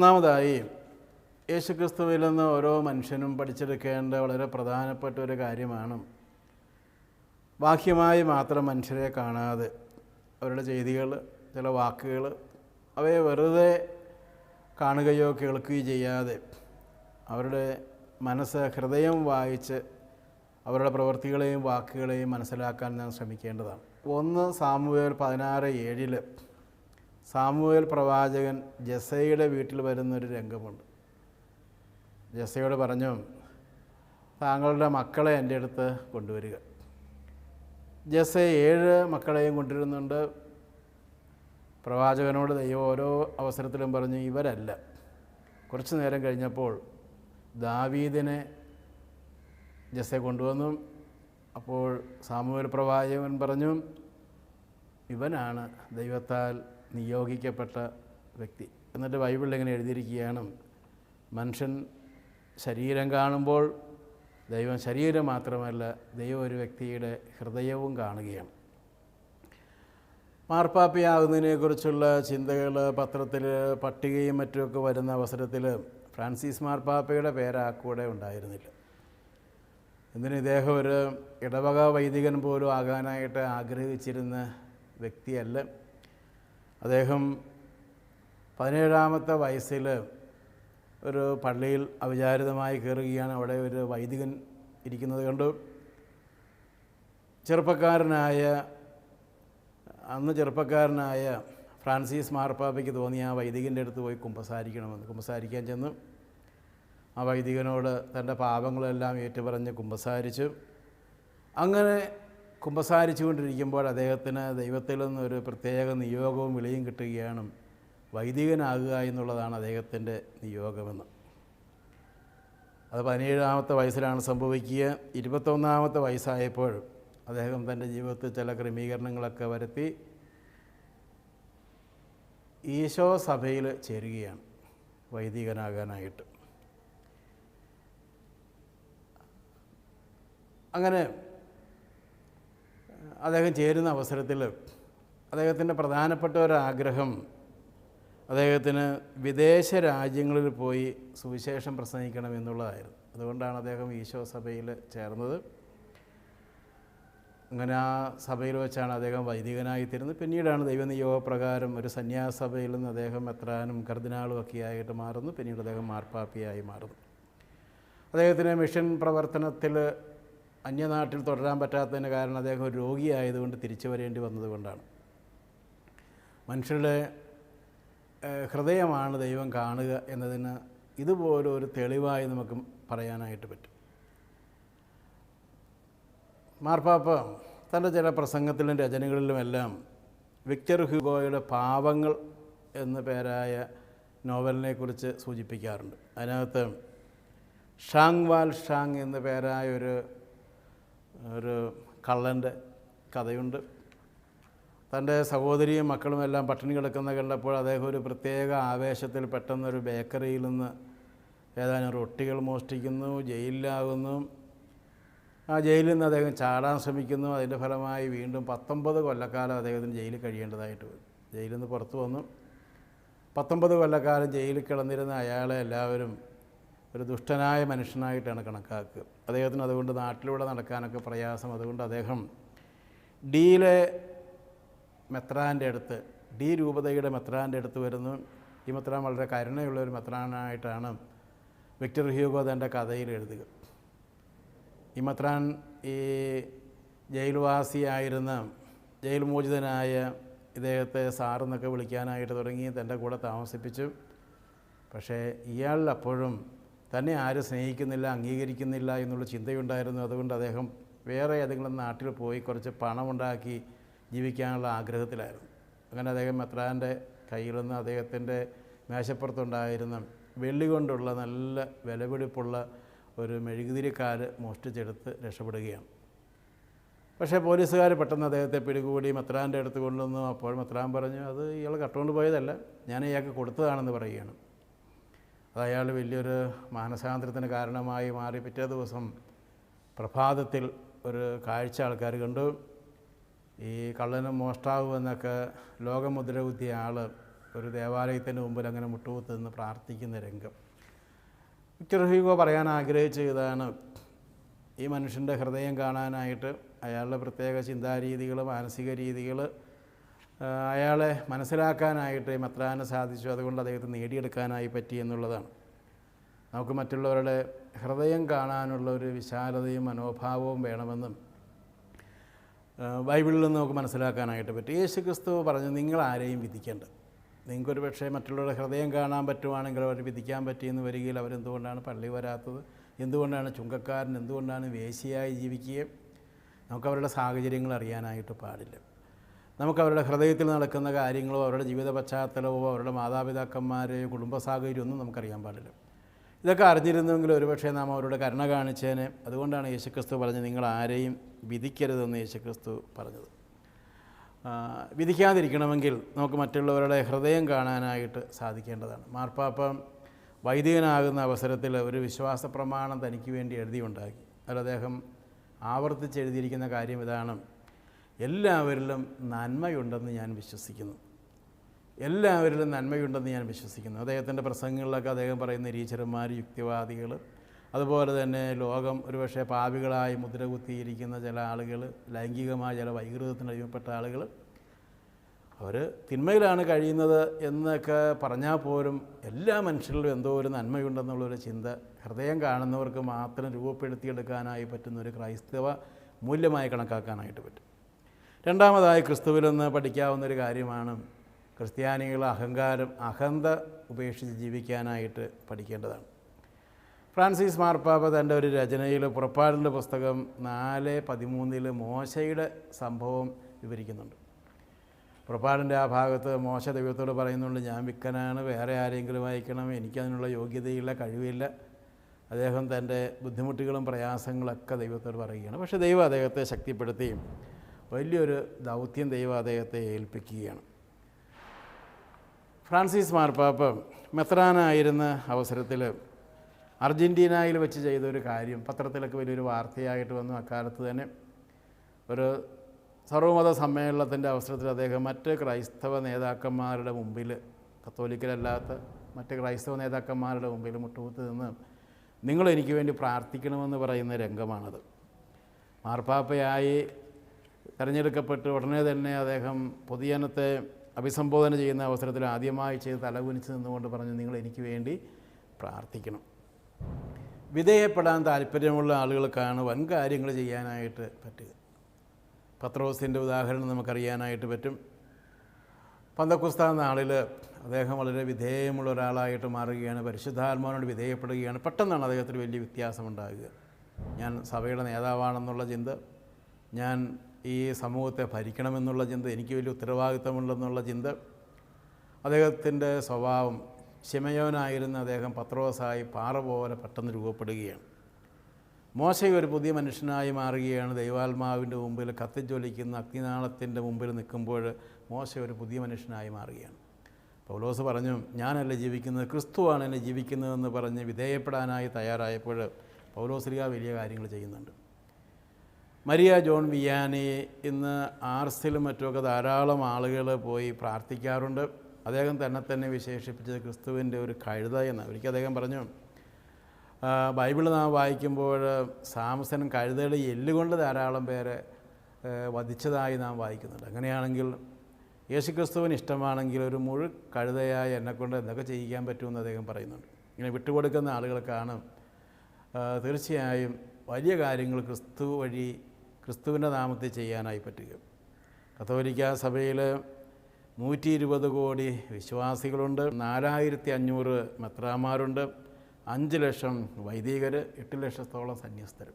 ഒന്നാമതായി യേശുക്രിസ്തുവിൽ നിന്ന് ഓരോ മനുഷ്യനും പഠിച്ചെടുക്കേണ്ട വളരെ പ്രധാനപ്പെട്ട ഒരു കാര്യമാണ് ബാഹ്യമായി മാത്രം മനുഷ്യരെ കാണാതെ അവരുടെ ചെയ്തികൾ ചില വാക്കുകൾ അവയെ വെറുതെ കാണുകയോ കേൾക്കുകയോ ചെയ്യാതെ അവരുടെ മനസ്സ് ഹൃദയം വായിച്ച് അവരുടെ പ്രവൃത്തികളെയും വാക്കുകളെയും മനസ്സിലാക്കാൻ നാം ശ്രമിക്കേണ്ടതാണ്. ഒന്ന് സാമൂഹ്യ പതിനാറ് ഏഴിൽ സാമുവേൽ പ്രവാചകൻ ജസയുടെ വീട്ടിൽ വരുന്നൊരു രംഗമുണ്ട്. ജസയോട് പറഞ്ഞു താങ്കളുടെ മക്കളെ എന്റെ അടുത്ത് കൊണ്ടുവരിക. ജസ ഏഴ് മക്കളെയും കൊണ്ടുവരുന്നുണ്ട്. പ്രവാചകനോട് ദൈവം ഓരോ അവസരത്തിലും പറഞ്ഞു ഇവരല്ല. കുറച്ച് നേരം കഴിഞ്ഞപ്പോൾ ദാവീദിനെ ജസെ കൊണ്ടുവന്നു. അപ്പോൾ സാമൂഹ്യ പ്രവാചകൻ പറഞ്ഞു ഇവനാണ് ദൈവത്താൽ നിയോഗിക്കപ്പെട്ട വ്യക്തി. എന്നിട്ട് ബൈബിളിൽ എങ്ങനെ എഴുതിയിരിക്കുകയാണ് മനുഷ്യൻ ശരീരം കാണുമ്പോൾ ദൈവം ശരീരം മാത്രമല്ല ദൈവം ഒരു വ്യക്തിയുടെ ഹൃദയവും കാണുകയാണ്. മാർപ്പാപ്പയാകുന്നതിനെക്കുറിച്ചുള്ള ചിന്തകൾ പത്രത്തിൽ പട്ടികയും മറ്റുമൊക്കെ വരുന്ന അവസരത്തിൽ ഫ്രാൻസിസ് മാർപ്പാപ്പയുടെ പേര് ആ കൂടെ ഉണ്ടായിരുന്നില്ല. എന്തിന് ഇദ്ദേഹം ഒരു ഇടവക വൈദികൻ പോലും ആകാനായിട്ട് ആഗ്രഹിച്ചിരുന്ന വ്യക്തിയല്ല. അദ്ദേഹം പതിനേഴാമത്തെ വയസ്സിൽ ഒരു പള്ളിയിൽ അവിചാരിതമായി കയറുകയാണ്. അവിടെ ഒരു വൈദികൻ ഇരിക്കുന്നത് കണ്ടു. ചെറുപ്പക്കാരനായ അന്ന് ചെറുപ്പക്കാരനായ ഫ്രാൻസിസ് മാർപ്പാപ്പയ്ക്ക് തോന്നിയ ആ വൈദികന്റെ അടുത്ത് പോയി കുമ്പസാരിക്കണമെന്ന് കുമ്പസാരിക്കാൻ ചെന്നു. ആ വൈദികനോട് തന്റെ പാപങ്ങളെല്ലാം ഏറ്റുപറഞ്ഞ് കുമ്പസാരിച്ചു. അങ്ങനെ കുമ്പസാരിച്ചു കൊണ്ടിരിക്കുമ്പോൾ അദ്ദേഹത്തിന് ദൈവത്തിൽ നിന്നൊരു പ്രത്യേക നിയോഗവും വിളിയും കിട്ടുകയാണ് വൈദികനാകുക എന്നുള്ളതാണ് അദ്ദേഹത്തിന്റെ നിയോഗമെന്ന്. അത് പതിനേഴാമത്തെ വയസ്സിലാണ് സംഭവിക്കുക. ഇരുപത്തൊന്നാമത്തെ വയസ്സായപ്പോൾ അദ്ദേഹം തന്റെ ജീവിതത്തിൽ ചില ക്രമീകരണങ്ങളൊക്കെ വരുത്തി ഈശോ സഭയിൽ ചേരുകയാണ് വൈദികനാകാനായിട്ട്. അങ്ങനെ അദ്ദേഹം ചേരുന്ന അവസരത്തിൽ അദ്ദേഹത്തിന്റെ പ്രധാനപ്പെട്ട ഒരാഗ്രഹം അദ്ദേഹത്തിന് വിദേശ രാജ്യങ്ങളിൽ പോയി സുവിശേഷം പ്രസംഗിക്കണം എന്നുള്ളതായിരുന്നു. അതുകൊണ്ടാണ് അദ്ദേഹം ഈശോ സഭയിൽ ചേർന്നത്. അങ്ങനെ ആ സഭയിൽ വെച്ചാണ് അദ്ദേഹം വൈദികനായി തീരുന്നത് പിന്നീടാണ് ദൈവനിയോഗപ്രകാരം ഒരു സന്യാസഭയിൽ നിന്ന് അദ്ദേഹം എത്രാനും കർദിനാളും ഒക്കെ ആയിട്ട് മാറുന്നു. പിന്നീട് അദ്ദേഹം മാർപ്പാപ്പിയായി മാറുന്നു. അദ്ദേഹത്തിന് മിഷൻ പ്രവർത്തനത്തിൽ അന്യനാട്ടിൽ തുടരാൻ പറ്റാത്തതിന് കാരണം അദ്ദേഹം ഒരു രോഗിയായതുകൊണ്ട് തിരിച്ചു വരേണ്ടി വന്നതുകൊണ്ടാണ്. മനുഷ്യരുടെ ഹൃദയമാണ് ദൈവം കാണുക എന്നതിന് ഇതുപോലെ ഒരു തെളിവായി നമുക്ക് പറയാനായിട്ട് പറ്റും. മാർപ്പാപ്പ തന്റെ ചില പ്രസംഗത്തിലും രചനകളിലുമെല്ലാം വിക്ടർ ഹ്യൂഗോയുടെ പാവങ്ങൾ എന്ന പേരായ നോവലിനെക്കുറിച്ച് സൂചിപ്പിക്കാറുണ്ട്. അതിനകത്ത് ഷാങ് വാൽ ഷാങ് എന്ന പേരായ ഒരു ഒരു കള്ളന്റെ കഥയുണ്ട്. തന്റെ സഹോദരിയും മക്കളും എല്ലാം പട്ടിണി കിടക്കുന്ന കണ്ടപ്പോൾ അദ്ദേഹം ഒരു പ്രത്യേക ആവേശത്തിൽ പെട്ടെന്നൊരു ബേക്കറിയിൽ നിന്ന് ഏതാനും റൊട്ടികൾ മോഷ്ടിക്കുന്നു ജയിലിലാകുന്നു. ആ ജയിലിൽ നിന്ന് അദ്ദേഹം ചാടാൻ ശ്രമിക്കുന്നു. അതിന്റെ ഫലമായി വീണ്ടും പത്തൊമ്പത് കൊല്ലക്കാലം അദ്ദേഹത്തിന് ജയിലിൽ കഴിയേണ്ടതായിട്ട് വരും ജയിലിൽ നിന്ന് പുറത്തു വന്നു. പത്തൊമ്പത് കൊല്ലക്കാലം ജയിലിൽ കിടന്നിരുന്ന അയാളെ എല്ലാവരും ഒരു ദുഷ്ടനായ മനുഷ്യനായിട്ടാണ് കണക്കാക്കുക. അദ്ദേഹത്തിന് അതുകൊണ്ട് നാട്ടിലൂടെ നടക്കാനൊക്കെ പ്രയാസം. അതുകൊണ്ട് അദ്ദേഹം ഡിയിലെ മെത്രാന്റെ അടുത്ത് ഡി രൂപതയുടെ മെത്രാന്റെ അടുത്ത് വരുന്നു. ഈ മെത്രാൻ വളരെ കരുണയുള്ള ഒരു മെത്രാനായിട്ടാണ് വിക്ടർ ഹ്യൂഗോ തന്റെ കഥയിൽ എഴുതുക. ഈ മെത്രാൻ ഈ ജയിൽവാസിയായിരുന്ന ജയിൽ മോചിതനായ ഇദ്ദേഹത്തെ സാറെന്നൊക്കെ വിളിക്കാനായിട്ട് തുടങ്ങി. തന്റെ കൂടെ താമസിപ്പിച്ചു. പക്ഷേ ഇയാൾ അപ്പോഴും തന്നെ ആരും സ്നേഹിക്കുന്നില്ല അംഗീകരിക്കുന്നില്ല എന്നുള്ള ചിന്തയുണ്ടായിരുന്നു. അതുകൊണ്ട് അദ്ദേഹം വേറെ ഏതെങ്കിലും നാട്ടിൽ പോയി കുറച്ച് പണമുണ്ടാക്കി ജീവിക്കാനുള്ള ആഗ്രഹത്തിലായിരുന്നു. അങ്ങനെ അദ്ദേഹം മെത്രാന്റെ കയ്യിൽ നിന്ന് അദ്ദേഹത്തിന്റെ മേശപ്പുറത്തുണ്ടായിരുന്ന വെള്ളി കൊണ്ടുള്ള നല്ല വിലപിടിപ്പുള്ള ഒരു മെഴുകുതിരിക്കാൽ മോഷ്ടിച്ചെടുത്ത് രക്ഷപ്പെടുകയാണ്. പക്ഷേ പോലീസുകാർ പെട്ടെന്ന് അദ്ദേഹത്തെ പിടികൂടി മെത്രാന്റെ അടുത്ത് കൊണ്ടുവന്നു. അപ്പോൾ മെത്രാൻ പറഞ്ഞു അത് ഇയാൾ കട്ടുകൊണ്ട് പോയതല്ല ഞാൻ ഇയാൾക്ക് കൊടുത്തതാണെന്ന് പറയുകയാണ്. അത് അയാൾ വലിയൊരു മാനസാന്തരത്തിന് കാരണമായി മാറി. പിറ്റേ ദിവസം പ്രഭാതത്തിൽ ഒരു കാഴ്ച ആൾക്കാർ കണ്ടു. ഈ കള്ളനും മോഷ്ടാവും എന്നൊക്കെ ലോകമുദ്ര കുത്തിയ ആൾ ഒരു ദേവാലയത്തിന്റെ മുമ്പിൽ അങ്ങനെ മുട്ടുകുത്ത് നിന്ന് പ്രാർത്ഥിക്കുന്ന രംഗം. വിക്ടർ ഹ്യൂഗോ പറയാൻ ആഗ്രഹിച്ച ഇതാണ് ഈ മനുഷ്യന്റെ ഹൃദയം കാണാനായിട്ട് അയാളുടെ പ്രത്യേക ചിന്താരീതികൾ മാനസിക രീതികൾ അയാളെ മനസ്സിലാക്കാനായിട്ട് മെത്രാന് സാധിച്ചു. അതുകൊണ്ട് അദ്ദേഹത്തെ നേടിയെടുക്കാനായി പറ്റി എന്നുള്ളതാണ്. നമുക്ക് മറ്റുള്ളവരുടെ ഹൃദയം കാണാനുള്ള ഒരു വിശാലതയും മനോഭാവവും വേണമെന്നും ബൈബിളിൽ നിന്ന് നമുക്ക് മനസ്സിലാക്കാനായിട്ട് പറ്റും. യേശു ക്രിസ്തു പറഞ്ഞു നിങ്ങൾ ആരെയും വിധിക്കേണ്ട. നിങ്ങൾക്കൊരു പക്ഷേ മറ്റുള്ളവരുടെ ഹൃദയം കാണാൻ പറ്റുവാണെങ്കിൽ അവർ വിധിക്കാൻ പറ്റിയെന്ന് വരികയിൽ അവരെന്തുകൊണ്ടാണ് പള്ളി വരാത്തത്? എന്തുകൊണ്ടാണ് ചുങ്കക്കാരൻ? എന്തുകൊണ്ടാണ് വേശിയായി ജീവിക്കുകയും? നമുക്ക് അവരുടെ സാഹചര്യങ്ങൾ അറിയാനായിട്ട് പാടില്ല. നമുക്ക് അവരുടെ ഹൃദയത്തിൽ നടക്കുന്ന കാര്യങ്ങളോ അവരുടെ ജീവിത പശ്ചാത്തലമോ അവരുടെ മാതാപിതാക്കന്മാരെയോ കുടുംബ സാഹചര്യം ഒന്നും നമുക്കറിയാൻ പാടില്ല. ഇതൊക്കെ അറിഞ്ഞിരുന്നെങ്കിൽ ഒരുപക്ഷെ നാം അവരുടെ കരുണ കാണിച്ചേനെ. അതുകൊണ്ടാണ് യേശുക്രിസ്തു പറഞ്ഞത് നിങ്ങൾ ആരെയും വിധിക്കരുതെന്ന് യേശുക്രിസ്തു പറഞ്ഞത്. വിധിക്കാതിരിക്കണമെങ്കിൽ നമുക്ക് മറ്റുള്ളവരുടെ ഹൃദയം കാണാനായിട്ട് സാധിക്കേണ്ടതാണ്. മാർപ്പാപ്പം വൈദികനാകുന്ന അവസരത്തിൽ ഒരു വിശ്വാസ പ്രമാണം തനിക്ക് വേണ്ടി എഴുതിയുണ്ടാക്കി. അതിൽ അദ്ദേഹം ആവർത്തിച്ച് എഴുതിയിരിക്കുന്ന കാര്യം ഇതാണ്. എല്ലാവരിലും നന്മയുണ്ടെന്ന് ഞാൻ വിശ്വസിക്കുന്നു. എല്ലാവരിലും നന്മയുണ്ടെന്ന് ഞാൻ വിശ്വസിക്കുന്നു. അദ്ദേഹത്തിന്റെ പ്രസംഗങ്ങളിലൊക്കെ അദ്ദേഹം പറയുന്ന രീചരന്മാർ യുക്തിവാദികൾ അതുപോലെ തന്നെ ലോകം ഒരുപക്ഷെ പാപികളായി മുദ്ര കുത്തിയിരിക്കുന്ന ചില ആളുകൾ ലൈംഗികമായ ചില വൈകൃതത്തിന് അടിമപ്പെട്ട ആളുകൾ അവർ തിന്മയിലാണ് കഴിയുന്നത് എന്നൊക്കെ പറഞ്ഞാൽ പോലും എല്ലാ മനുഷ്യരിലും എന്തോ ഒരു നന്മയുണ്ടെന്നുള്ളൊരു ചിന്ത ഹൃദയം കാണുന്നവർക്ക് മാത്രം രൂപപ്പെടുത്തിയെടുക്കാനായി പറ്റുന്ന ഒരു ക്രൈസ്തവ മൂല്യമായി കണക്കാക്കാനായിട്ട് പറ്റും. രണ്ടാമതായി ക്രിസ്തുവിൽ നിന്ന് പഠിക്കാവുന്ന ഒരു കാര്യമാണ് ക്രിസ്ത്യാനികൾ അഹങ്കാരം അഹന്ത ഉപേക്ഷിച്ച് ജീവിക്കാനായിട്ട് പഠിക്കേണ്ടതാണ്. ഫ്രാൻസിസ് മാർപ്പാപ്പ തന്റെ ഒരു രചനയിൽ പുറപ്പാടിന്റെ പുസ്തകം നാല് പതിമൂന്നിൽ മോശയുടെ സംഭവം വിവരിക്കുന്നുണ്ട്. പുറപ്പാടിന്റെ ആ ഭാഗത്ത് മോശ ദൈവത്തോട് പറയുന്നുണ്ട് ഞാൻ വിക്കനാണ് വേറെ ആരെങ്കിലും വായിക്കണം എനിക്കതിനുള്ള യോഗ്യതയില്ല കഴിവില്ല. അദ്ദേഹം തന്റെ ബുദ്ധിമുട്ടുകളും പ്രയാസങ്ങളൊക്കെ ദൈവത്തോട് പറയുകയാണ്. പക്ഷേ ദൈവം അദ്ദേഹത്തെ ശക്തിപ്പെടുത്തുകയും വലിയൊരു ദൗത്യം ദൈവം അദ്ദേഹത്തെ ഏൽപ്പിക്കുകയാണ്. ഫ്രാൻസിസ് മാർപ്പാപ്പ മെത്രാനായിരുന്ന അവസരത്തിൽ അർജന്റീനയിൽ വെച്ച് ചെയ്തൊരു കാര്യം പത്രത്തിലൊക്കെ വലിയൊരു വാർത്തയായിട്ട് വന്നു. അക്കാലത്ത് തന്നെ ഒരു സർവമത സമ്മേളനത്തിന്റെ അവസരത്തിൽ അദ്ദേഹം മറ്റ് ക്രൈസ്തവ നേതാക്കന്മാരുടെ മുമ്പിൽ കത്തോലിക്കലല്ലാത്ത മറ്റ് ക്രൈസ്തവ നേതാക്കന്മാരുടെ മുമ്പിൽ മുട്ടുകുത്ത് നിന്ന് നിങ്ങളെനിക്ക് വേണ്ടി പ്രാർത്ഥിക്കണമെന്ന് പറയുന്ന രംഗമാണത്. മാർപ്പാപ്പയായി തിരഞ്ഞെടുക്കപ്പെട്ട് ഉടനെ തന്നെ അദ്ദേഹം പൊതുജനത്തെ അഭിസംബോധന ചെയ്യുന്ന അവസരത്തിൽ ആദ്യമായി ചെയ്ത് തലകുനിച്ച് നിന്നുകൊണ്ട് പറഞ്ഞു നിങ്ങൾ എനിക്ക് വേണ്ടി പ്രാർത്ഥിക്കണം. വിധേയപ്പെടാൻ താല്പര്യമുള്ള ആളുകൾക്കാണ് വൻ കാര്യങ്ങൾ ചെയ്യാനായിട്ട് പറ്റുക. പത്രോസിന്റെ ഉദാഹരണം നമുക്കറിയാനായിട്ട് പറ്റും. പന്തക്കുസ്ത നാളിൽ അദ്ദേഹം വളരെ വിധേയമുള്ള ഒരാളായിട്ട് മാറുകയാണ് പരിശുദ്ധാത്മാവിനോട് വിധേയപ്പെടുകയാണ്. പെട്ടെന്നാണ് അദ്ദേഹത്തിന് വലിയ വ്യത്യാസമുണ്ടാകുക. ഞാൻ സഭയുടെ നേതാവാണെന്നുള്ള ചിന്ത. ഞാൻ ഈ സമൂഹത്തെ ഭരിക്കണമെന്നുള്ള ചിന്ത എനിക്ക് വലിയ ഉത്തരവാദിത്തമുണ്ടെന്നുള്ള ചിന്ത അദ്ദേഹത്തിന്റെ സ്വഭാവം ശിമയോനായിരുന്ന അദ്ദേഹം പത്രോസായി പാറ പോലെ പെട്ടെന്ന് രൂപപ്പെടുകയാണ്. മോശ ഒരു പുതിയ മനുഷ്യനായി മാറുകയാണ്. ദൈവാത്മാവിന്റെ മുമ്പിൽ കത്തിജ്വലിക്കുന്ന അഗ്നിനാളത്തിന്റെ മുമ്പിൽ നിൽക്കുമ്പോൾ മോശ ഒരു പുതിയ മനുഷ്യനായി മാറുകയാണ്. പൗലോസ് പറഞ്ഞു ഞാനല്ല ജീവിക്കുന്നത് ക്രിസ്തുവാണ് എന്നെ ജീവിക്കുന്നതെന്ന് പറഞ്ഞ് വിധേയപ്പെടാനായി തയ്യാറായപ്പോൾ പൗലോസ്ലിക വലിയ കാര്യങ്ങൾ ചെയ്യുന്നുണ്ട്. മരിയ ജോൺ വിയാനി ഇന്ന് ആർസിലും മറ്റുമൊക്കെ ധാരാളം ആളുകൾ പോയി പ്രാർത്ഥിക്കാറുണ്ട്. അദ്ദേഹം തന്നെ തന്നെ വിശേഷിപ്പിച്ചത് ക്രിസ്തുവിന്റെ ഒരു കഴുത എന്ന്. ഒരിക്കൽ അദ്ദേഹം പറഞ്ഞു ബൈബിൾ നാം വായിക്കുമ്പോൾ സാംസൻ കഴുതയുടെ എല്ലുകൊണ്ട് ധാരാളം പേരെ വധിച്ചതായി നാം വായിക്കുന്നുണ്ട്. അങ്ങനെയാണെങ്കിൽ യേശുക്രിസ്തുവിന് ഇഷ്ടമാണെങ്കിൽ ഒരു മുഴു കഴുതയായി എന്നെക്കൊണ്ട് എന്തൊക്കെ ചെയ്യിക്കാൻ പറ്റുമെന്ന് അദ്ദേഹം പറയുന്നുണ്ട്. ഇങ്ങനെ വിട്ടുകൊടുക്കുന്ന ആളുകൾക്കാണ് തീർച്ചയായും വലിയ കാര്യങ്ങൾ ക്രിസ്തു വഴി ക്രിസ്തുവിന്റെ നാമത്തിൽ ചെയ്യാനായി പറ്റുക. കത്തോലിക്ക സഭയിൽ നൂറ്റി ഇരുപത് കോടി വിശ്വാസികളുണ്ട്. നാലായിരത്തി അഞ്ഞൂറ് മെത്രാമാരുണ്ട് അഞ്ച് ലക്ഷം വൈദികർ എട്ട് ലക്ഷത്തോളം സന്യസ്തർ.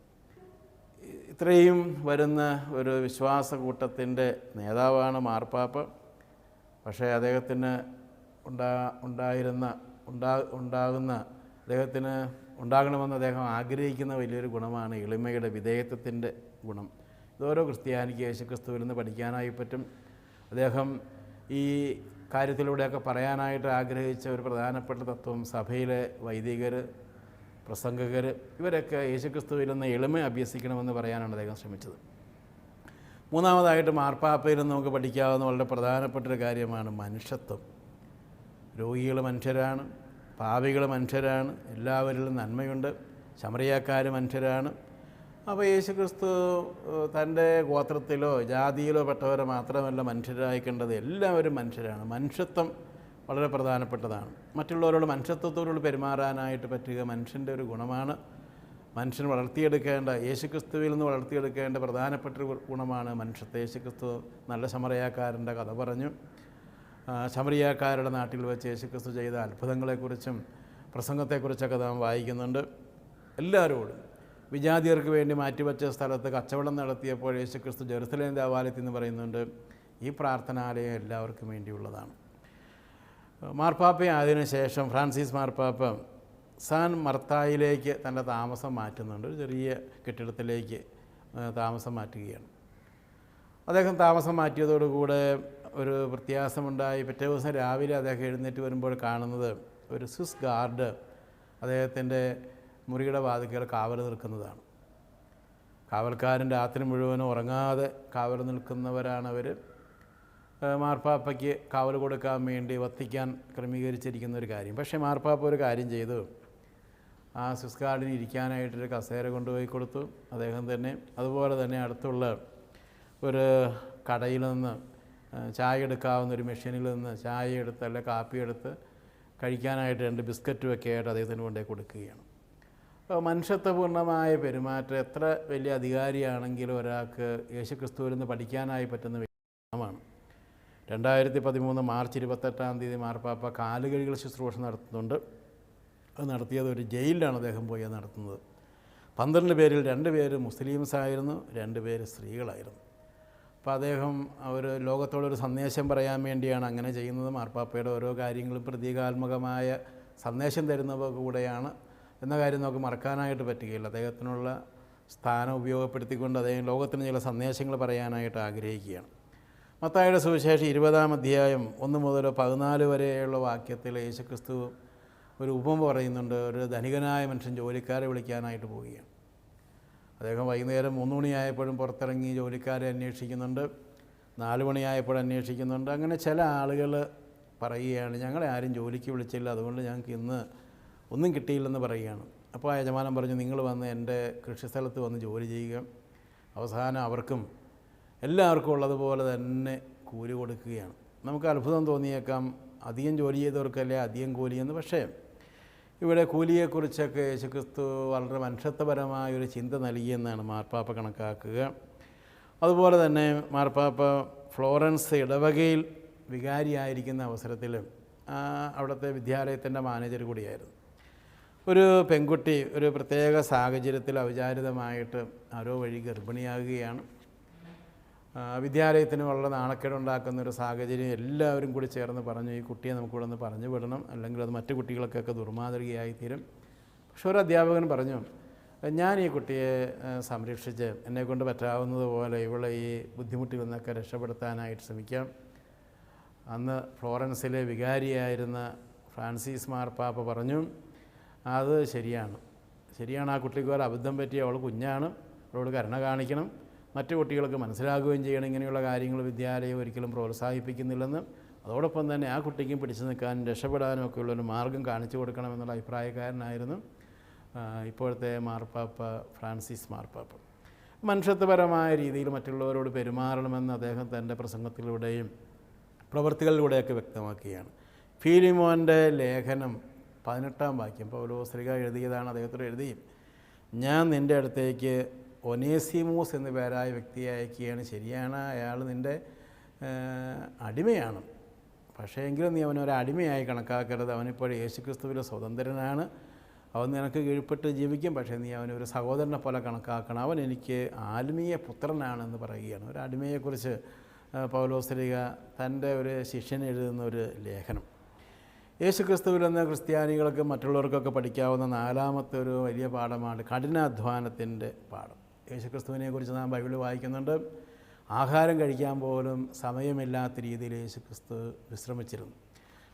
ഇത്രയും വരുന്ന ഒരു വിശ്വാസ കൂട്ടത്തിന്റെ നേതാവാണ് മാർപ്പാപ്പ. പക്ഷേ അദ്ദേഹത്തിന് ഉണ്ടാ ഉണ്ടായിരുന്ന ഉണ്ടാ ഉണ്ടാകുന്ന അദ്ദേഹത്തിന് ഉണ്ടാകണമെന്ന് അദ്ദേഹം ആഗ്രഹിക്കുന്ന വലിയൊരു ഗുണമാണ് എളിമയുടെ വിധേയത്വത്തിന്റെ ഗുണം. ഇതോരോ ക്രിസ്ത്യാനിക്ക് യേശുക്രിസ്തുവിൽ നിന്ന് പഠിക്കാനായി പറ്റും. അദ്ദേഹം ഈ കാര്യത്തിലൂടെയൊക്കെ പറയാനായിട്ട് ആഗ്രഹിച്ച ഒരു പ്രധാനപ്പെട്ട തത്വം സഭയിലെ വൈദികർ പ്രസംഗകർ ഇവരൊക്കെ യേശുക്രിസ്തുവിൽ നിന്ന് എളിമ അഭ്യസിക്കണമെന്ന് പറയാനാണ് അദ്ദേഹം ശ്രമിച്ചത്. മൂന്നാമതായിട്ട് മാർപ്പാപ്പയിൽ നിന്ന് നമുക്ക് പഠിക്കാവുന്ന വളരെ പ്രധാനപ്പെട്ടൊരു കാര്യമാണ് മനുഷ്യത്വം. രോഗികൾ മനുഷ്യരാണ് പാപികൾ മനുഷ്യരാണ് എല്ലാവരിലും നന്മയുണ്ട് ശമറിയാക്കാർ മനുഷ്യരാണ് അപ്പോൾ യേശുക്രിസ്തു ക്രിസ്തു തന്റെ ഗോത്രത്തിലോ ജാതിയിലോ പെട്ടവരെ മാത്രമല്ല മനുഷ്യരായി കണ്ടത് എല്ലാവരും മനുഷ്യരാണ്. മനുഷ്യത്വം വളരെ പ്രധാനപ്പെട്ടതാണ്. മറ്റുള്ളവരോട് മനുഷ്യത്വത്തോടുകൂടി പെരുമാറാനായിട്ട് പറ്റുക മനുഷ്യന്റെ ഒരു ഗുണമാണ്. മനുഷ്യൻ വളർത്തിയെടുക്കേണ്ട യേശുക്രിസ്തുവിൽ നിന്ന് വളർത്തിയെടുക്കേണ്ട പ്രധാനപ്പെട്ട ഒരു ഗുണമാണ് മനുഷ്യത്വം. യേശുക്രിസ്തു നല്ല സമറയാക്കാരന്റെ കഥ പറഞ്ഞു. ശമരിയാക്കാരുടെ നാട്ടിൽ വെച്ച് യേശുക്രിസ്തു ചെയ്ത അത്ഭുതങ്ങളെക്കുറിച്ചും പ്രസംഗത്തെക്കുറിച്ചൊക്കെ നാം വായിക്കുന്നുണ്ട്. എല്ലാവരോടും വിജാതിയർക്ക് വേണ്ടി മാറ്റിവെച്ച സ്ഥലത്ത് കച്ചവടം നടത്തിയപ്പോൾ യേശുക്രിസ്തു ജെറുസലേം ദേവാലയത്തിൽ നിന്ന് പറയുന്നുണ്ട് ഈ പ്രാർത്ഥനാലയം എല്ലാവർക്കും വേണ്ടിയുള്ളതാണ്. മാർപ്പാപ്പയായതിനു ശേഷം ഫ്രാൻസിസ് മാർപ്പാപ്പ സാൻ മർത്തായിലേക്ക് തന്റെ താമസം മാറ്റുന്നുണ്ട് ഒരു ചെറിയ കെട്ടിടത്തിലേക്ക് താമസം മാറ്റുകയാണ്. അദ്ദേഹം താമസം മാറ്റിയതോടുകൂടെ ഒരു പ്രത്യാസമുണ്ടായി. പിറ്റേ ദിവസം രാവിലെ അദ്ദേഹം എഴുന്നേറ്റ് വരുമ്പോൾ കാണുന്നത് ഒരു സ്വിസ് ഗാർഡ് അദ്ദേഹത്തിന്റെ മുറിയുടെ വാതിക്കൽ കാവൽ നിൽക്കുന്നതാണ്. കാവൽക്കാരൻ രാത്രി മുഴുവനും ഉറങ്ങാതെ കാവൽ നിൽക്കുന്നവരാണവർ മാർപ്പാപ്പയ്ക്ക് കാവൽ കൊടുക്കാൻ വേണ്ടി വത്തിക്കാൻ ക്രമീകരിച്ചിരിക്കുന്ന ഒരു കാര്യം. പക്ഷേ മാർപ്പാപ്പ ഒരു കാര്യം ചെയ്തു. ആ സ്വിസ് ഗാർഡിന് ഇരിക്കാനായിട്ടൊരു കസേര കൊണ്ടുപോയി കൊടുത്തു. അദ്ദേഹം തന്നെ അതുപോലെ തന്നെ അടുത്തുള്ള ഒരു കടയിൽ നിന്ന് ചായ എടുക്കാവുന്ന ഒരു മെഷീനിൽ നിന്ന് ചായ എടുത്ത് അല്ലെ കാപ്പി എടുത്ത് കഴിക്കാനായിട്ട് രണ്ട് ബിസ്ക്കറ്റും ഒക്കെ ആയിട്ട് അദ്ദേഹത്തിന് കൊണ്ടുപോയി കൊടുക്കുകയാണ്. മനുഷ്യത്വപൂർണമായ പെരുമാറ്റം എത്ര വലിയ അധികാരിയാണെങ്കിലും ഒരാൾക്ക് യേശുക്രിസ്തുവിൽ നിന്ന് പഠിക്കാനായി പറ്റുന്ന വ്യക്തിമാണ് രണ്ടായിരത്തി പതിമൂന്ന് മാർച്ച് ഇരുപത്തെട്ടാം തീയതി മാർപ്പാപ്പ കാലുകഴികൾ ശുശ്രൂഷ നടത്തുന്നുണ്ട്. അത് നടത്തിയത് ഒരു ജയിലിലാണ് അദ്ദേഹം പോയി നടത്തുന്നത്. പന്ത്രണ്ട് പേരിൽ രണ്ട് പേര് മുസ്ലിംസ് ആയിരുന്നു രണ്ട് പേര് സ്ത്രീകളായിരുന്നു. അപ്പോൾ അദ്ദേഹം ഒരു ലോകത്തോടൊരു സന്ദേശം പറയാൻ വേണ്ടിയാണ് അങ്ങനെ ചെയ്യുന്നത്. മാർപ്പാപ്പയുടെ ഓരോ കാര്യങ്ങളും പ്രതീകാത്മകമായ സന്ദേശം തരുന്നവ കൂടെയാണ് എന്ന കാര്യം നമുക്ക് മറക്കാനായിട്ട് പറ്റുകയില്ല. അദ്ദേഹത്തിനുള്ള സ്ഥാനം ഉപയോഗപ്പെടുത്തിക്കൊണ്ട് അദ്ദേഹം ലോകത്തിന് ചില സന്ദേശങ്ങൾ പറയാനായിട്ട് ആഗ്രഹിക്കുകയാണ്. മത്തായുടെ സുവിശേഷം ഇരുപതാം അധ്യായം ഒന്ന് മുതൽ പതിനാല് വരെയുള്ള വാക്യത്തിൽ യേശുക്രിസ്തു ഒരു ഉപമ പറയുന്നുണ്ട്. ഒരു ധനികനായ മനുഷ്യൻ ജോലിക്കാരെ വിളിക്കാനായിട്ട് പോവുകയാണ്. അദ്ദേഹം വൈകുന്നേരം മൂന്ന് മണിയായപ്പോഴും പുറത്തിറങ്ങി ജോലിക്കാരെ അന്വേഷിക്കുന്നുണ്ട്. നാല് മണിയായപ്പോൾ അന്വേഷിക്കുന്നുണ്ട്. അങ്ങനെ ചില ആളുകൾ പറയുകയാണ് ഞങ്ങളെ ആരും ജോലിക്ക് വിളിച്ചില്ല. അതുകൊണ്ട് ഞങ്ങൾക്ക് ഇന്ന് ഒന്നും കിട്ടിയില്ലെന്ന് പറയുകയാണ്. അപ്പോൾ ആ യജമാനൻ പറഞ്ഞു നിങ്ങൾ വന്ന് എന്റെ കൃഷിസ്ഥലത്ത് വന്ന് ജോലി ചെയ്യുക. അവസാനം അവർക്കും എല്ലാവർക്കും ഉള്ളതുപോലെ തന്നെ കൂലി കൊടുക്കുകയാണ്. നമുക്ക് അത്ഭുതം തോന്നിയേക്കാം. അധികം ജോലി ചെയ്തവർക്കല്ലേ അധികം കൂലിയെന്ന് പക്ഷേ ഇവിടെ കൂലിയെക്കുറിച്ചൊക്കെ യേശുക്രിസ്തു വളരെ മനുഷ്യത്വപരമായ ഒരു ചിന്ത നൽകിയെന്നാണ് മാർപ്പാപ്പ കണക്കാക്കുക. അതുപോലെ തന്നെ മാർപ്പാപ്പ ഫ്ലോറൻസ് ഇടവകയിൽ വികാരിയായിരിക്കുന്ന അവസരത്തിൽ അവിടുത്തെ വിദ്യാലയത്തിന്റെ മാനേജർ കൂടിയായിരുന്നു. ഒരു പെൺകുട്ടി ഒരു പ്രത്യേക സാഹചര്യത്തിൽ അവിചാരിതമായിട്ട് ആരോ വഴി ഗർഭിണിയാകുകയാണ്. വിദ്യാലയത്തിന് വളരെ നാണക്കേടുണ്ടാക്കുന്ന ഒരു സാഹചര്യം എല്ലാവരും കൂടി ചേർന്ന് പറഞ്ഞു ഈ കുട്ടിയെ നമുക്ക് ഇവിടെ നിന്ന് പറഞ്ഞു വിടണം അല്ലെങ്കിൽ അത് മറ്റു കുട്ടികൾക്കൊക്കെ ദുർമാതൃകയായി തീരും. പക്ഷെ ഒരു അധ്യാപകൻ പറഞ്ഞു ഞാൻ ഈ കുട്ടിയെ സംരക്ഷിച്ച് എന്നെക്കൊണ്ട് പറ്റാവുന്നത് പോലെ ഇവളെ ഈ ബുദ്ധിമുട്ടിൽ നിന്നൊക്കെ രക്ഷപ്പെടുത്താനായിട്ട് ശ്രമിക്കാം. അന്ന് ഫ്ലോറൻസിലെ വികാരിയായിരുന്ന ഫ്രാൻസിസ് മാർപ്പാപ്പ പറഞ്ഞു അത് ശരിയാണ്. ശരിയാണ് ആ കുട്ടിക്ക് ഒരു അബദ്ധം പറ്റി അവൾ കുഞ്ഞാണ്. അവളോട് കരുണ കാണിക്കണം. മറ്റു കുട്ടികൾക്ക് മനസ്സിലാകുകയും ചെയ്യണം. ഇങ്ങനെയുള്ള കാര്യങ്ങൾ വിദ്യാലയം ഒരിക്കലും പ്രോത്സാഹിപ്പിക്കുന്നില്ലെന്ന്. അതോടൊപ്പം തന്നെ ആ കുട്ടിക്കും പിടിച്ചു നിൽക്കാനും രക്ഷപ്പെടാനും ഒക്കെ ഉള്ളൊരു മാർഗം കാണിച്ചു കൊടുക്കണമെന്നുള്ള അഭിപ്രായക്കാരനായിരുന്നു ഇപ്പോഴത്തെ മാർപ്പാപ്പ ഫ്രാൻസിസ് മാർപ്പാപ്പ. മനുഷ്യത്വപരമായ രീതിയിൽ മറ്റുള്ളവരോട് പെരുമാറണമെന്ന് അദ്ദേഹം തന്റെ പ്രസംഗത്തിലൂടെയും പ്രവൃത്തികളിലൂടെയൊക്കെ വ്യക്തമാക്കുകയാണ്. ഫീലിമോന്റെ ലേഖനം പതിനെട്ടാം വാക്യം പൗലോസ്ലിക എഴുതിയതാണ് അദ്ദേഹത്തോട് എഴുതി ഞാൻ നിന്റെ അടുത്തേക്ക് ഒനേസിമോസ് എന്ന പേരായ വ്യക്തിയെ അയക്കുകയാണ്. ശരിയാണ് അയാൾ നിന്റെ അടിമയാണ്. പക്ഷേ എങ്കിലും നീ അവനൊരു അടിമയായി കണക്കാക്കരുത്. അവനിപ്പോൾ യേശുക്രിസ്തുവിലെ സ്വതന്ത്രനാണ്. അവൻ നിനക്ക് കീഴ്പ്പെട്ട് ജീവിക്കും പക്ഷേ നീ അവനെ ഒരു സഹോദരനെ പോലെ കണക്കാക്കണം. അവൻ എനിക്ക് ആത്മീയ പുത്രനാണെന്ന് പറയുകയാണ്. ഒരു അടിമയെക്കുറിച്ച് പൗലോസ്ലിക തന്റെ ഒരു ശിഷ്യൻ എഴുതുന്ന ഒരു ലേഖനം. യേശുക്രിസ്തുവിൽ നിന്ന് ക്രിസ്ത്യാനികൾക്ക് മറ്റുള്ളവർക്കൊക്കെ പഠിക്കാവുന്ന നാലാമത്തെ ഒരു വലിയ പാഠമാണ് കഠിനാധ്വാനത്തിന്റെ പാഠം. യേശുക്രിസ്തുവിനെക്കുറിച്ച് നാം ബൈബിൾ വായിക്കുന്നുണ്ട്. ആഹാരം കഴിക്കാൻ പോലും സമയമില്ലാത്ത രീതിയിൽ യേശുക്രിസ്തു വിശ്രമിച്ചിരുന്നു.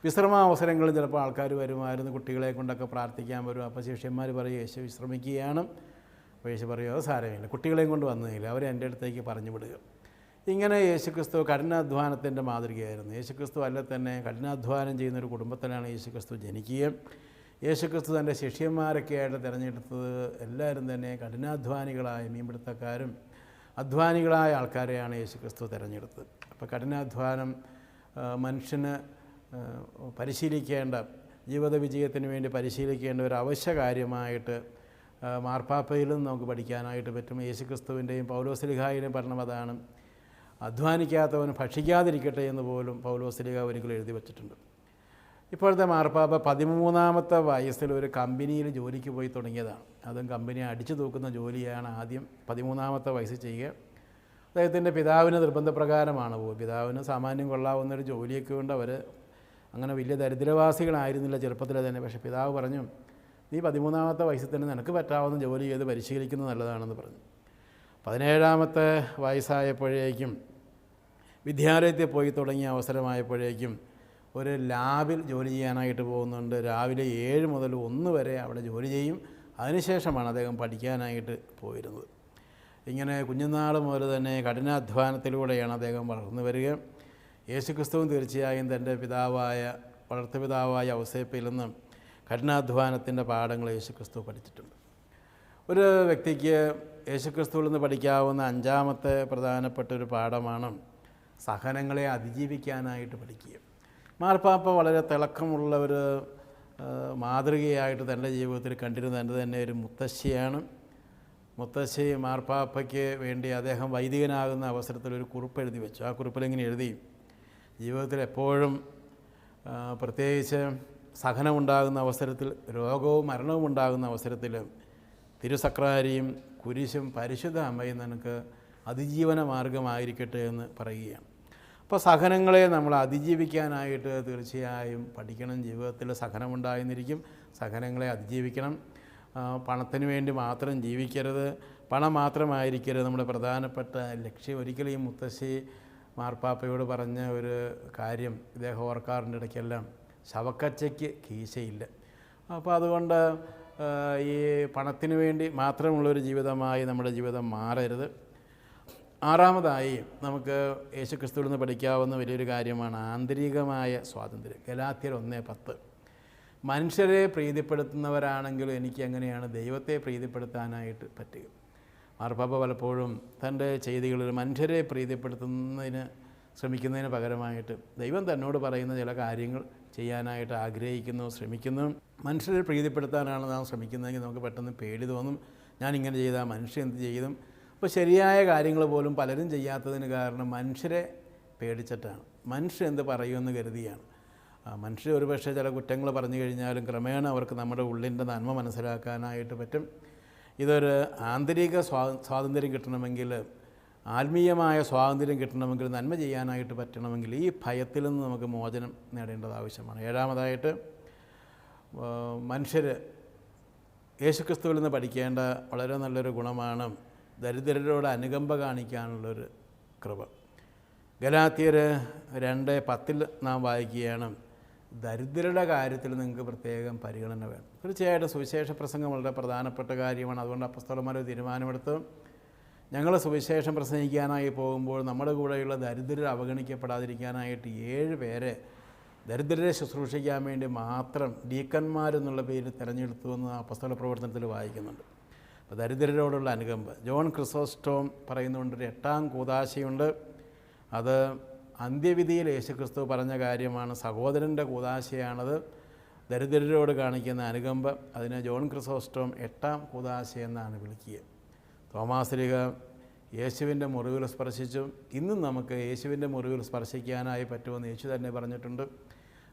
വിശ്രമ അവസരങ്ങളിൽ ചിലപ്പോൾ ആൾക്കാർ വരുമായിരുന്നു കുട്ടികളെ കൊണ്ടൊക്കെ പ്രാർത്ഥിക്കാൻ വരും. അപ്പോൾ ശിഷ്യന്മാർ പറയും യേശു വിശ്രമിക്കുകയാണ്. അപ്പോൾ യേശു പറയും അത് സാരമില്ല. കുട്ടികളെയും കൊണ്ട് വന്നതില്ല അവരെ എന്റെ അടുത്തേക്ക് പറഞ്ഞു വിടുക ഇങ്ങനെ യേശുക്രിസ്തു കഠിനാധ്വാനത്തിന്റെ മാതൃകയായിരുന്നു. യേശുക്രിസ്തു അല്ല തന്നെ കഠിനാധ്വാനം ചെയ്യുന്ന ഒരു കുടുംബത്തിലാണ് യേശുക്രിസ്തു ജനിക്കുകയും യേശുക്രിസ്തു തന്റെ ശിഷ്യന്മാരൊക്കെ ആയിട്ട് തിരഞ്ഞെടുത്തത് എല്ലാവരും തന്നെ കഠിനാധ്വാനികളായ മീൻപിടുത്തക്കാരും അധ്വാനികളായ ആൾക്കാരെയാണ് യേശുക്രിസ്തു തിരഞ്ഞെടുത്തത്. അപ്പോൾ കഠിനാധ്വാനം മനുഷ്യന് പരിശീലിക്കേണ്ട ജീവിത വിജയത്തിന് വേണ്ടി പരിശീലിക്കേണ്ട ഒരു അവശ്യ കാര്യമായിട്ട് മാർപ്പാപ്പയിലും നമുക്ക് പഠിക്കാനായിട്ട് പറ്റും. യേശുക്രിസ്തുവിന്റെയും പൗലോസ്ലിഹായുടെയും പഠനം അതാണ്. അധ്വാനിക്കാത്തവൻ ഭക്ഷിക്കാതിരിക്കട്ടെ എന്ന് പോലും പൗലോസ്ലിക ഒരിക്കലും എഴുതി വച്ചിട്ടുണ്ട്. ഇപ്പോഴത്തെ മാർപ്പാപ്പ പതിമൂന്നാമത്തെ വയസ്സിൽ ഒരു കമ്പനിയിൽ ജോലിക്ക് പോയി തുടങ്ങിയതാണ്. അതും കമ്പനി അടിച്ചു തൂക്കുന്ന ജോലിയാണ് ആദ്യം പതിമൂന്നാമത്തെ വയസ്സിൽ ചെയ്യുക. അദ്ദേഹത്തിന്റെ പിതാവിന് നിർബന്ധപ്രകാരമാണ് പോകും പിതാവിന് സാമാന്യം കൊള്ളാവുന്ന ഒരു ജോലിയൊക്കെ കൊണ്ട് അവർ അങ്ങനെ വലിയ ദരിദ്രവാസികളായിരുന്നില്ല ചെറുപ്പത്തിൽ തന്നെ. പക്ഷേ പിതാവ് പറഞ്ഞു നീ പതിമൂന്നാമത്തെ വയസ്സിൽ തന്നെ നിനക്ക് പറ്റാവുന്ന ജോലി ചെയ്ത് പരിശീലിക്കുന്നത് നല്ലതാണെന്ന് പറഞ്ഞു. പതിനേഴാമത്തെ വയസ്സായപ്പോഴേക്കും വിദ്യാലയത്തിൽ പോയി തുടങ്ങിയ അവസരമായപ്പോഴേക്കും ഒരു ലാബിൽ ജോലി ചെയ്യാനായിട്ട് പോകുന്നുണ്ട്. രാവിലെ ഏഴ് മുതൽ ഒന്ന് വരെ അവിടെ ജോലി ചെയ്യും. അതിനുശേഷമാണ് അദ്ദേഹം പഠിക്കാനായിട്ട് പോയിരുന്നത്. ഇങ്ങനെ കുഞ്ഞുനാൾ മുതൽ തന്നെ കഠിനാധ്വാനത്തിലൂടെയാണ് അദ്ദേഹം വളർന്നു വരിക. യേശുക്രിസ്തുവും തീർച്ചയായും തന്റെ പിതാവായ വളർത്തുപിതാവായ അവസേപ്പിൽ നിന്ന് കഠിനാധ്വാനത്തിന്റെ പാഠങ്ങൾ യേശുക്രിസ്തു പഠിച്ചിട്ടുണ്ട്. ഒരു വ്യക്തിക്ക് യേശുക്രിസ്തുവിൽ നിന്ന് പഠിക്കാവുന്ന അഞ്ചാമത്തെ പ്രധാനപ്പെട്ട ഒരു പാഠമാണ് സഹനങ്ങളെ അതിജീവിക്കാനായിട്ട് പഠിക്കുക മാർപ്പാപ്പ വളരെ തിളക്കമുള്ള ഒരു മാതൃകയായിട്ട് തന്റെ ജീവിതത്തിൽ കണ്ടിരുന്ന എന്റെ തന്നെ ഒരു മുത്തശ്ശിയാണ്. മുത്തശ്ശി മാർപ്പാപ്പയ്ക്ക് വേണ്ടി അദ്ദേഹം വൈദികനാകുന്ന അവസരത്തിൽ ഒരു കുറിപ്പ് എഴുതി വെച്ചു. ആ കുറിപ്പിൽ ഇങ്ങനെ എഴുതി ജീവിതത്തിൽ എപ്പോഴും പ്രത്യേകിച്ച് സഹനമുണ്ടാകുന്ന അവസരത്തിൽ രോഗവും മരണവും ഉണ്ടാകുന്ന അവസരത്തിൽ തിരുസക്രാരിയും കുരിശും പരിശുദ്ധ അമ്മയും നിനക്ക് അതിജീവന മാർഗമായിരിക്കട്ടെ എന്ന് പറയുകയാണ്. അപ്പോൾ സഹനങ്ങളെ നമ്മൾ അതിജീവിക്കാനായിട്ട് തീർച്ചയായും പഠിക്കണം. ജീവിതത്തിൽ സഹനമുണ്ടായിരുന്നിരിക്കും സഹനങ്ങളെ അതിജീവിക്കണം. പണത്തിന് വേണ്ടി മാത്രം ജീവിക്കരുത്. പണം മാത്രമായിരിക്കരുത്. നമ്മുടെ പ്രധാനപ്പെട്ട ലക്ഷ്യം. ഒരിക്കലും ഈ മുത്തശ്ശി മാർപ്പാപ്പയോട് പറഞ്ഞ ഒരു കാര്യം ഇദ്ദേഹം ഓർക്കാറിന്റെ ഇടയ്ക്കെല്ലാം. ശവക്കച്ചയ്ക്ക് കീശയില്ല. അപ്പോൾ അതുകൊണ്ട് ഈ പണത്തിന് വേണ്ടി മാത്രമുള്ളൊരു ജീവിതമായി നമ്മുടെ ജീവിതം മാറരുത്. ആറാമതായി നമുക്ക് യേശുക്രിസ്തുവിൽ നിന്ന് പഠിക്കാവുന്ന വലിയൊരു കാര്യമാണ് ആന്തരികമായ സ്വാതന്ത്ര്യം. ഗലാത്യർ ഒന്നേ പത്ത്. മനുഷ്യരെ പ്രീതിപ്പെടുത്തുന്നവരാണെങ്കിലും എനിക്ക് എങ്ങനെയാണ് ദൈവത്തെ പ്രീതിപ്പെടുത്താനായിട്ട് പറ്റുക? മാർപ്പാപ്പ പലപ്പോഴും തന്റെ ചെയ്തികളിൽ മനുഷ്യരെ പ്രീതിപ്പെടുത്തുന്നതിന് ശ്രമിക്കുന്നതിന് പകരമായിട്ട് ദൈവം തന്നോട് പറയുന്ന ചില കാര്യങ്ങൾ ചെയ്യാനായിട്ട് ആഗ്രഹിക്കുന്നു ശ്രമിക്കുന്നു. മനുഷ്യരെ പ്രീതിപ്പെടുത്താനാണ് നാം ശ്രമിക്കുന്നതെങ്കിൽ നമുക്ക് പെട്ടെന്ന് പേടി തോന്നും. ഞാനിങ്ങനെ ചെയ്താൽ മനുഷ്യൻ എന്ത് ചെയ്തും അപ്പോൾ ശരിയായ കാര്യങ്ങൾ പോലും പലരും ചെയ്യാത്തതിന് കാരണം മനുഷ്യരെ പേടിച്ചിട്ടാണ്. മനുഷ്യർ എന്ത് പറയുമെന്ന് കരുതിയാണ്. മനുഷ്യർ ഒരുപക്ഷെ ചില കുറ്റങ്ങൾ പറഞ്ഞു കഴിഞ്ഞാലും ക്രമേണ അവർക്ക് നമ്മുടെ ഉള്ളിന്റെ നന്മ മനസ്സിലാക്കാനായിട്ട് പറ്റും. ഇതൊരു ആന്തരിക സ്വാ സ്വാതന്ത്ര്യം കിട്ടണമെങ്കിൽ ആത്മീയമായ സ്വാതന്ത്ര്യം കിട്ടണമെങ്കിൽ നന്മ ചെയ്യാനായിട്ട് പറ്റണമെങ്കിൽ ഈ ഭയത്തിൽ നിന്ന് നമുക്ക് മോചനം നേടേണ്ടത് ആവശ്യമാണ്. ഏഴാമതായിട്ട് മനുഷ്യർ യേശുക്രിസ്തുവിൽ നിന്ന് പഠിക്കേണ്ട വളരെ നല്ലൊരു ഗുണമാണ് ദരിദ്രരോട് അനുകമ്പ കാണിക്കാനുള്ളൊരു കൃപ. ഗലാത്തിയർ രണ്ട് പത്തിൽ നാം വായിക്കുകയാണ് ദരിദ്രരുടെ കാര്യത്തിൽ നിങ്ങൾക്ക് പ്രത്യേകം പരിഗണന വേണം. തീർച്ചയായിട്ടും സുവിശേഷ പ്രസംഗം വളരെ പ്രധാനപ്പെട്ട കാര്യമാണ്. അതുകൊണ്ട് തീരുമാനമെടുത്ത് തീരുമാനമെടുത്തു. ഞങ്ങൾ സുവിശേഷം പ്രസംഗിക്കാനായി പോകുമ്പോൾ നമ്മുടെ കൂടെയുള്ള ദരിദ്രർ അവഗണിക്കപ്പെടാതിരിക്കാനായിട്ട് ഏഴ് പേരെ ദരിദ്രരെ ശുശ്രൂഷിക്കാൻ വേണ്ടി മാത്രം ഡീക്കന്മാരെന്നുള്ള പേര് തിരഞ്ഞെടുത്തു എന്ന് അപ്പസ്തോല പ്രവർത്തനത്തിൽ വായിക്കുന്നുണ്ട്. അപ്പോൾ ദരിദ്രരോടുള്ള അനുകമ്പ. ജോൺ ക്രിസോസ്റ്റോം പറയുന്നുണ്ട് ഒരു എട്ടാം കൂതാശയുണ്ട്. അത് അന്ത്യവിധിയിൽ യേശുക്രിസ്തു പറഞ്ഞ കാര്യമാണ്. സഹോദരന്റെ കൂതാശയാണത്. ദരിദ്രരോട് കാണിക്കുന്ന അനുകമ്പ. അതിനെ ജോൺ ക്രിസോസ്റ്റോം എട്ടാം കൂതാശ എന്നാണ് വിളിക്കുക. തോമാശ്രീക യേശുവിന്റെ മുറിവിൽ സ്പർശിച്ചു. ഇന്നും നമുക്ക് യേശുവിന്റെ മുറിവിൽ സ്പർശിക്കാനായി പറ്റുമെന്ന് യേശു തന്നെ പറഞ്ഞിട്ടുണ്ട്.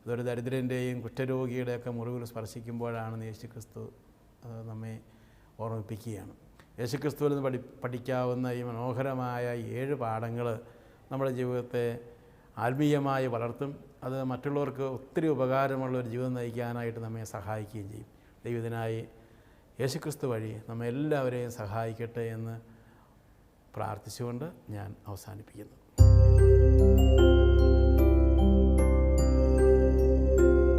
അതൊരു ദരിദ്രന്റെയും കുറ്റരോഗിയുടെയൊക്കെ മുറിവിൽ സ്പർശിക്കുമ്പോഴാണ് യേശു ക്രിസ്തു നമ്മെ ഓർമ്മിപ്പിക്കുകയാണ്. യേശുക്രിസ്തുവിൽ നിന്ന് പഠി പഠിക്കാവുന്ന ഈ മനോഹരമായ ഏഴ് പാഠങ്ങൾ നമ്മുടെ ജീവിതത്തെ ആത്മീയമായി വളർത്തും. അത് മറ്റുള്ളവർക്ക് ഒത്തിരി ഉപകാരമുള്ള ഒരു ജീവിതം നയിക്കാനായിട്ട് നമ്മെ സഹായിക്കുകയും ചെയ്യും. ദൈവത്തിനായി യേശുക്രിസ്തു വഴി നമ്മെ എല്ലാവരെയും സഹായിക്കട്ടെ എന്ന് പ്രാർത്ഥിച്ചുകൊണ്ട് ഞാൻ അവസാനിപ്പിക്കുന്നു.